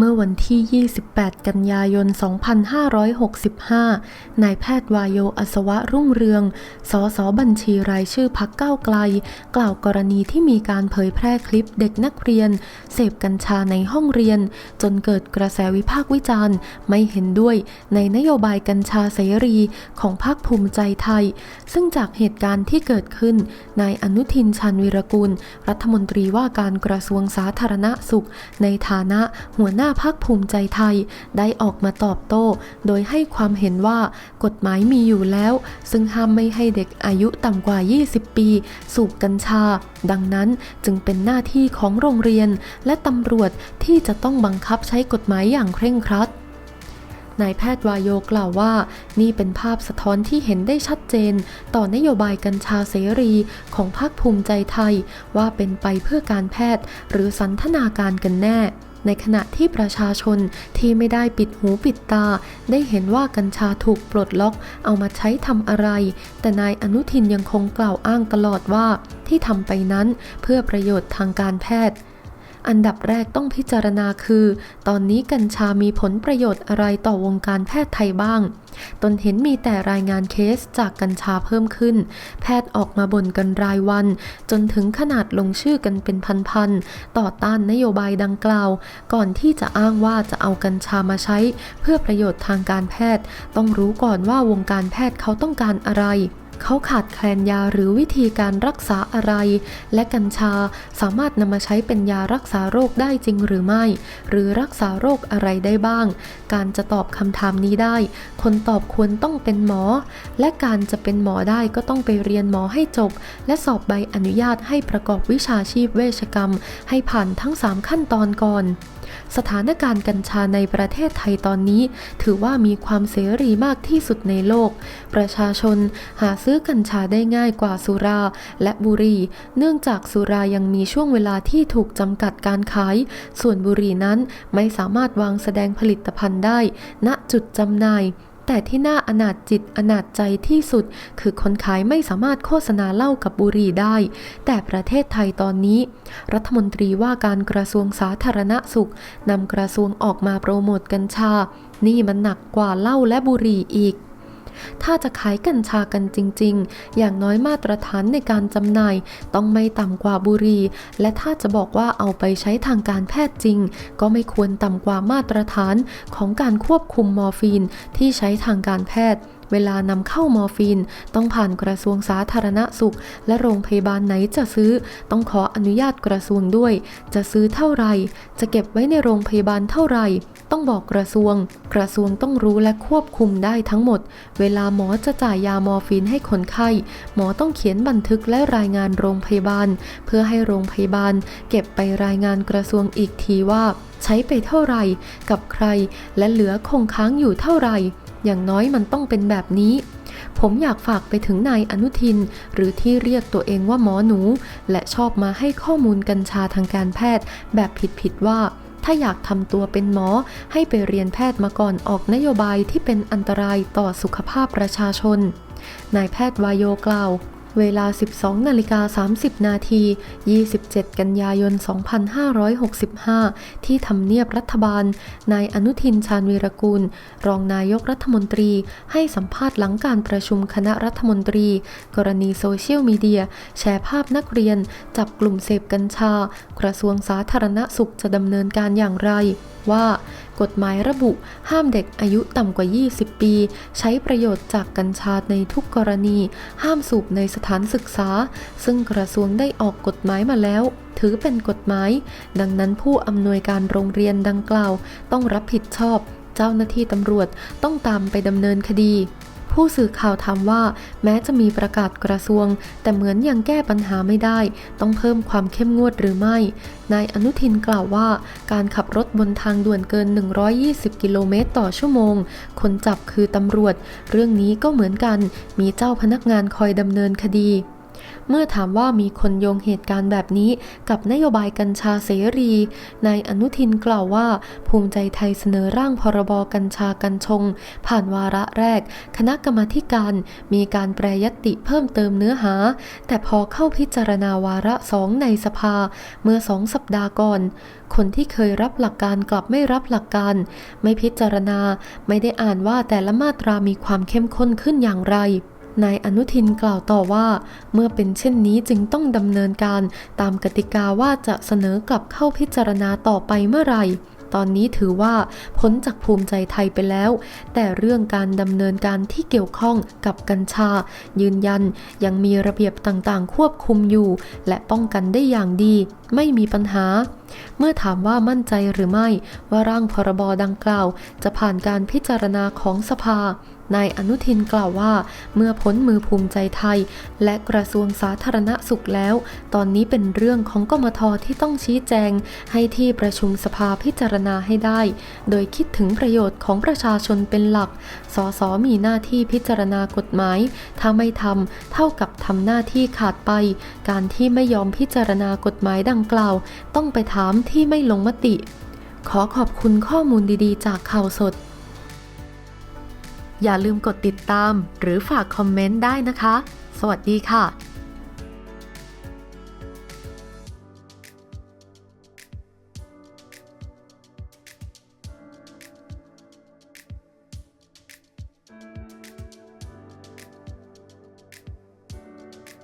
เมื่อวันที่ 28 กันยายน 2565 นายแพทย์วายโยอัศวะรุ่งเรือง สสบัญชีรายชื่อพักก้าวไกล กล่าวกรณีที่มีการเผยแพร่คลิปเด็กนักเรียน เสพกัญชาในห้องเรียน จนเกิดกระแสวิพากษ์วิจารณ์ ไม่เห็นด้วยในนโยบายกัญชาเสรีของพรรคภูมิใจไทย ซึ่งจากเหตุการณ์ที่เกิดขึ้น นายอนุทินชาญวีรกุล รัฐมนตรีว่าการกระทรวงสาธารณสุข ในฐานะหัวหน้าพักภูมิใจไทยได้ออกมาตอบโต้ โดยให้ความเห็นว่ากฎหมายมีอยู่แล้ว ซึ่งห้ามไม่ให้เด็กอายุต่ำกว่า 20 ปี สูบกัญชา ดังนั้นจึงเป็นหน้าที่ของโรงเรียน และตำรวจที่จะต้องบังคับใช้กฎหมายอย่างเคร่งครัดนายแพทย์วายโยกล่าวว่า นี่เป็นภาพสะท้อนที่เห็นได้ชัดเจน ต่อนโยบายกัญชาเสรีของพรรคภูมิใจไทย ว่าเป็นไปเพื่อการแพทย์หรือสันทนาการกันแน่ ในขณะที่ประชาชนที่ไม่ได้ปิดหูปิดตา ได้เห็นว่ากัญชาถูกปลดล็อกเอามาใช้ทำอะไร แต่นายอนุทินยังคงกล่าวอ้างตลอดว่าที่ทำไปนั้นเพื่อประโยชน์ทางการแพทย์ อันดับแรกต้องพิจารณาคือ ตอนนี้กัญชามีผลประโยชน์อะไรต่อวงการแพทย์ไทยบ้าง ตนเห็นมีแต่รายงานเคสจากกัญชาเพิ่มขึ้น แพทย์ออกมาบ่นกันรายวัน จนถึงขนาดลงชื่อกันเป็นพันๆต่อต้านนโยบายดังกล่าว ก่อนที่จะอ้างว่าจะเอากัญชามาใช้ เพื่อประโยชน์ทางการแพทย์ ต้องรู้ก่อนว่าวงการแพทย์เขาต้องการอะไร เขาขาดแคลนยาหรือวิธีการรักษาอะไร และกัญชาสามารถนำมาใช้เป็นยารักษาโรคได้จริงหรือไม่ หรือรักษาโรคอะไรได้บ้าง การจะตอบคำถามนี้ได้ คนตอบควรต้องเป็นหมอ และการจะเป็นหมอได้ก็ต้องไปเรียนหมอให้จบ และสอบใบอนุญาตให้ประกอบวิชาชีพเวชกรรม ให้ผ่านทั้ง 3 ขั้นตอนก่อน สถานการณ์กัญชาในประเทศไทยตอนนี้ ถือว่ามีความเสรีมากที่สุดในโลก ประชาชนหาซื้อกัญชาได้ง่ายกว่าสุรา และบุหรี่ เนื่องจากสุรายังมีช่วงเวลาที่ถูกจำกัดการขาย ส่วนบุหรี่นั้นไม่สามารถวางแสดงผลิตภัณฑ์ได้ ณจุดจำหน่าย แต่ที่น่าอนาจจิตอนาจใจที่สุด คือคนขายไม่สามารถโฆษณาเหล้ากับบุหรี่ได้ แต่ประเทศไทยตอนนี้ รัฐมนตรีว่าการกระทรวงสาธารณสุขนำกระทรวงออกมาโปรโมทกัญชา นี่มันหนักกว่าเหล้าและบุหรี่อีก ถ้าจะขายกัญชากันจริง ๆ อย่างน้อยมาตรฐานในการจำหน่าย ต้องไม่ต่ำกว่าบุหรี่ และถ้าจะบอกว่าเอาไปใช้ทางการแพทย์จริง ก็ไม่ควรต่ำกว่ามาตรฐานของการควบคุมมอร์ฟีนที่ใช้ทางการแพทย์ เวลานำเข้ามอร์ฟีน ต้องผ่านกระทรวงสาธารณสุข และโรงพยาบาลไหนจะซื้อ ต้องขออนุญาตกระทรวงด้วย จะซื้อเท่าไหร่จะเก็บไว้ในโรงพยาบาลเท่าไหร่ต้องบอกกระทรวง กระทรวงต้องรู้และควบคุมได้ทั้งหมด เวลาหมอจะจ่ายยามอร์ฟีนให้คนไข้ หมอต้องเขียนบันทึกและรายงานโรงพยาบาล เพื่อให้โรงพยาบาล เก็บไปรายงานกระทรวงอีกทีว่า ใช้ไปเท่าไหร่กับใคร และเหลือคงค้างอยู่เท่าไหร่ อย่างน้อยมันต้องเป็นแบบนี้ ผมอยากฝากไปถึงนายอนุทิน หรือที่เรียกตัวเองว่าหมอหนู และชอบมาให้ข้อมูลกัญชาทางการแพทย์ แบบผิดๆว่าถ้าอยากทำตัวเป็นหมอ ให้ไปเรียนแพทย์มาก่อนออกนโยบายที่เป็นอันตรายต่อสุขภาพประชาชน นายแพทย์วายโยกล่าว เวลา 12นาฬิกา30 นาที 27 กันยายน 2565 ที่ทำเนียบรัฐบาล นายอนุทินชาญวีรกูล รองนายกรัฐมนตรี ให้สัมภาษณ์หลังการประชุมคณะรัฐมนตรี กรณีโซเชียลมีเดีย แชร์ภาพนักเรียน จับกลุ่มเสพกัญชา กระทรวงสาธารณสุขจะดำเนินการอย่างไร ว่า กฎหมายระบุห้ามเด็กอายุต่ำกว่า 20 ปี ใช้ประโยชน์จากกัญชาในทุกกรณี ห้ามสูบในสถานศึกษา ซึ่งกระทรวงได้ออกกฎหมายมาแล้วถือเป็นกฎหมาย ดังนั้นผู้อำนวยการโรงเรียนดังกล่าว ต้องรับผิดชอบ เจ้าหน้าที่ตำรวจต้องตามไปดำเนินคดี ผู้สื่อข่าวถามว่า แม้จะมีประกาศกระทรวง แต่เหมือนยังแก้ปัญหาไม่ได้ ต้องเพิ่มความเข้มงวดหรือไม่ นายอนุทินกล่าวว่า การขับรถบนทางด่วนเกิน 120 กิโลเมตรต่อชั่วโมง คนจับคือตำรวจ เรื่องนี้ก็เหมือนกัน มีเจ้าพนักงานคอยดำเนินคดี เมื่อถามว่ามีคนโยงเหตุการณ์แบบนี้กับนโยบายกัญชาเสรี นายอนุทินกล่าวว่า ภูมิใจไทยเสนอร่างพรบกัญชากัญชง ผ่านวาระแรก คณะกรรมาการมีการแปรยติเพิ่มเติมเนื้อหา แต่พอเข้าพิจารณาวาระสองในสภาเมื่อสองสัปดาห์ก่อน คนที่เคยรับหลักการกลับไม่รับหลักการ ไม่พิจารณาไม่ได้อ่านว่าแต่ละมาตรามีความเข้มข้นขึ้นอย่างไร นายอนุทินกล่าวต่อว่า เมื่อเป็นเช่นนี้จึงต้องดำเนินการตามกติกาว่าจะเสนอกลับเข้าพิจารณาต่อไปเมื่อไหร่ตอนนี้ถือว่าพ้นจากภูมิใจไทยไปแล้ว แต่เรื่องการดำเนินการที่เกี่ยวข้องกับกัญชา ยืนยันยังมีระเบียบต่างๆ ควบคุมอยู่ และป้องกันได้อย่างดี ไม่มีปัญหา เมื่อถามว่ามั่นใจหรือไม่ว่าร่างพรบดังกล่าว จะผ่านการพิจารณาของสภานายอนุทินกล่าวว่า เมื่อพ้นมือภูมิใจไทย และกระทรวงสาธารณสุขแล้ว ตอนนี้เป็นเรื่องของกมทที่ต้องชี้แจง ให้ที่ประชุมสภาพิจารณาให้ได้ โดยคิดถึงประโยชน์ของประชาชนเป็นหลัก สสมีหน้าที่พิจารณากฎหมาย ถ้าไม่ทำเท่ากับทำหน้าที่ขาดไป การที่ไม่ยอมพิจารณากฎหมายดังดังกล่าว ต้องไปถามที่ไม่ลงมติ ขอขอบคุณข้อมูลดีๆ จากข่าวสด อย่าลืมกดติดตามหรือฝากคอมเมนต์ได้นะคะ สวัสดีค่ะ